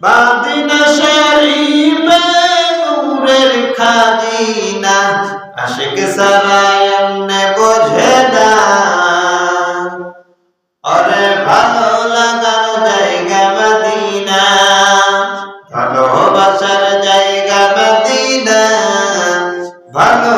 মাদিনা শরীফে নূরের খাদিনা, আশিক সারায় এমনে বোঝে না। অরে ভালো লাগার জায়গা মদিনা ভালোবাসার জায়গা ভালো